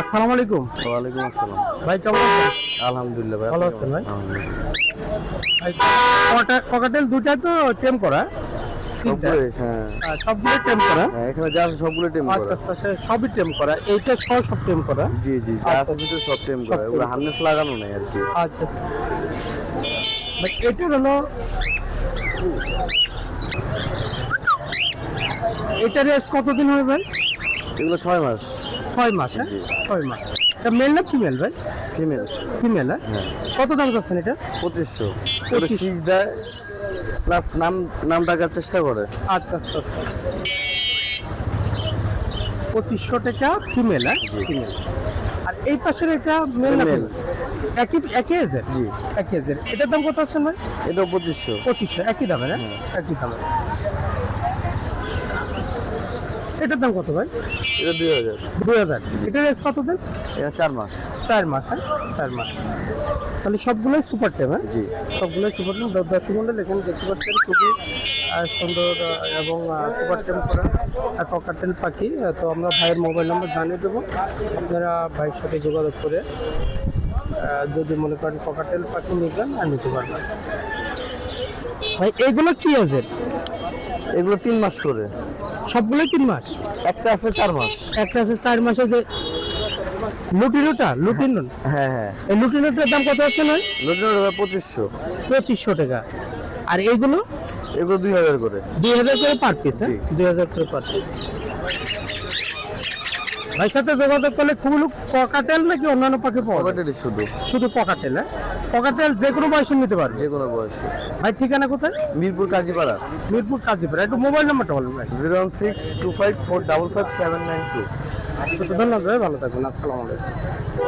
আসসালামু আলাইকুম ওয়ালাইকুম আসসালাম। ভাই কেমন আছেন? আলহামদুলিল্লাহ ভাই ভালো আছেন ভাই? ককাটেল দুটাই তো টেম করা? সবগুলো হ্যাঁ। টেম করা? হ্যাঁ, এখানে যা আছে সবগুলো টেম আচ্ছা করা আচ্ছা সবই টেম করা। এইটা সহ সব টেম করা? জি জি আচ্ছা, আছে সব টেম করা। টেম ওগুলো হার্নেস লাগানো নাই আর কি। আচ্ছা আচ্ছা। এটা হলো এটা রেস কতদিন হবে ভাই? এগুলো ছয় মাস। ছয় মাস হ্যাঁ? ছয় মাস। এটা মেল না ফিমেল ভাই? ফিমেল ফিমেল হ্যাঁ? হ্যাঁ। কত দাম যাচ্ছেন এটা? পঁচিশশো। ওটা। শীষ দেয় প্লাস নাম নাম ডাকার চেষ্টা করে। আচ্ছা আচ্ছা আচ্ছা। পঁচিশশো টাকা ফিমেল হ্যাঁ? ফিমেল আর এই পাশের এটা মেল না female? একই একই এজের জি। একই এজের এটার দাম কত হচ্ছে ভাই? এটাও পঁচিশশো। পঁচিশশো একই দামে না একই দামে এটার দাম কত ভাই? এটা দুই হাজার। দুই হাজার। এটার রেস কত দিন? এটা চার মাস। চার মাস হ্যাঁ? চার মাস। তাহলে সবগুলোই সুপার টেম হ্যাঁ? জি। সবগুলোই সুপার টেম দর্শক মন্ডল এখানে দেখতে পাচ্ছেন খুবই সুন্দর এবং সুপার টেম করা ককাটেল পাখি। তো আমরা ভাইয়ের মোবাইল নাম্বার জানিয়ে দেবো। আপনারা ভাইয়ের সাথে যোগাযোগ করে যদি মনে করেন ককাটেল পাখি নিবেন আর নিতে পারবেন। ভাই এগুলো কি আছে? এগুলো তিন মাস করে। সবগুলোই তিন মাস? একটা আছে চার মাস। একটা আছে চার মাসে যে লুটিনোটা লুটিনো হ্যাঁ হ্যাঁ। এই লুটিনোটার দাম কত হচ্ছে নয় নতুন পঁচিশশো। পঁচিশশো টাকা। আর এইগুলো? এগুলো দুই হাজার করে। দুই হাজার করে পার পিস হ্যাঁ? দুই হাজার করে পার পিস ভাই সাথে যোগাযোগ করলে খুব ককাটেল নাকি অন্যান্য পাখি পাওয়া যাবে? শুধু। শুধু ককাটেল হ্যাঁ? ককাটেল যে কোনো বয়সে নিতে পারবে। যে কোনো বয়সে। ভাই ঠিকানা কোথায়? মিরপুর কাজীপাড়া। মিরপুর কাজীপাড়া। একটু মোবাইল নাম্বারটা বলুন ভাই। Zero one six two five four double five seven nine two. ধন্যবাদ ভাই ভালো থাকবেন। আসসালামু আলাইকুম।